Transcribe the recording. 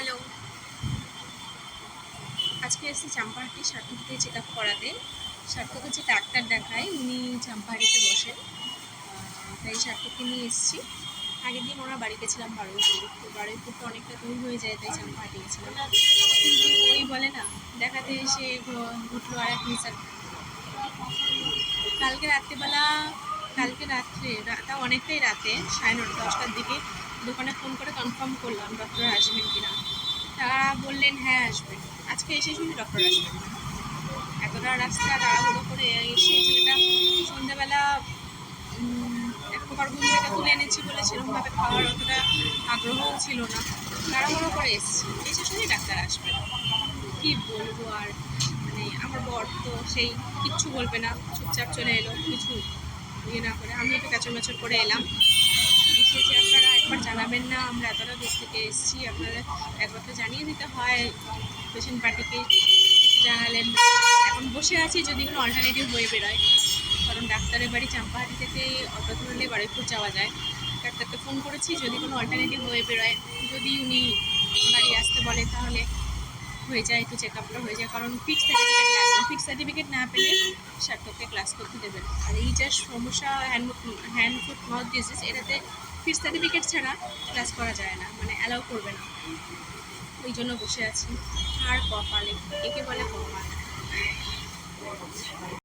Hello. আজকে এসেছি Champahati সার্থককে check up করাতে। সার্থকের যে ডাক্তার দেখায়, উনি চাম্পাহাটিতে বসেন। তাই সার্থককে নিয়ে এসেছি। আগের দিন ওরা বাড়ি গেছিলাম বারুইপুর তো বারুইপুরটা অনেকটা দূর হয়ে যায় তাই চাম্পাহাটি গেছিলাম। কিন্তু ওই বলে না, দেখাতে এসে ঘটলো আর এক মিসার কালকে রাত্রিবেলা, কালকে রাত্রে তা অনেকটাই রাতে, সাড়ে নটা দশটার দিকে দোকানে ফোন করে কনফার্ম করলাম ডক্টর আসবেন কিনা। তারা বললেন হ্যাঁ আসবেন আজকে এসে শুনি ডক্টর আসবেন এতটা রাস্তা তাড়াহুড়ো করে এসে ছেলেটা সন্ধ্যাবেলা এক প্রকার ঘুম থেকে তুলে এনেছি বলে সেরকমভাবে খাওয়ার অতটা আগ্রহও ছিল না। তাড়াহুড়ো করে এসেছি। এসে শুনি ডাক্তার আসবেন কি বলব আর মানে আমার বর তো সেই কিচ্ছু বলবে না। চুপচাপ চলে এলো, কিছু ইয়ে না করে। আমি একটু ক্যাচর ম্যাচর করে এলাম। এসেছি আপনারা জানাবেন না আমরা এতটা দূর থেকে এসেছি। আপনাদের একবার তো জানিয়ে দিতে হয়, পেশেন্ট পার্টিকে জানালেন। এখন বসে আছি, যদি কোনো অল্টারনেটিভ হয়ে বেরোয়। কারণ ডাক্তারের বাড়ি চাম্পাহাটি থেকে অটো ধরলে বারুইপুর যাওয়া যায়। ডাক্তারকে ফোন করেছি, যদি কোনো অল্টারনেটিভ হয়ে বেরোয়। যদি উনি বাড়ি আসতে বলে, তাহলে হয়ে যায়, একটু চেক আপটা হয়ে যায়। কারণ ফিক্স সার্টিফিকেট ফিক্স সার্টিফিকেট না পেলে সার্থককে ক্লাস করতে দেবেন। আর এই যা সমস্যা hand hand foot mouth disease এটাতে ফিক্স সার্টিফিকেট ছাড়া ক্লাস করা যায় না মানে অ্যালাউ করবে না। ওই জন্য বসে আছি। আর কপালে, একে বলে কপাল।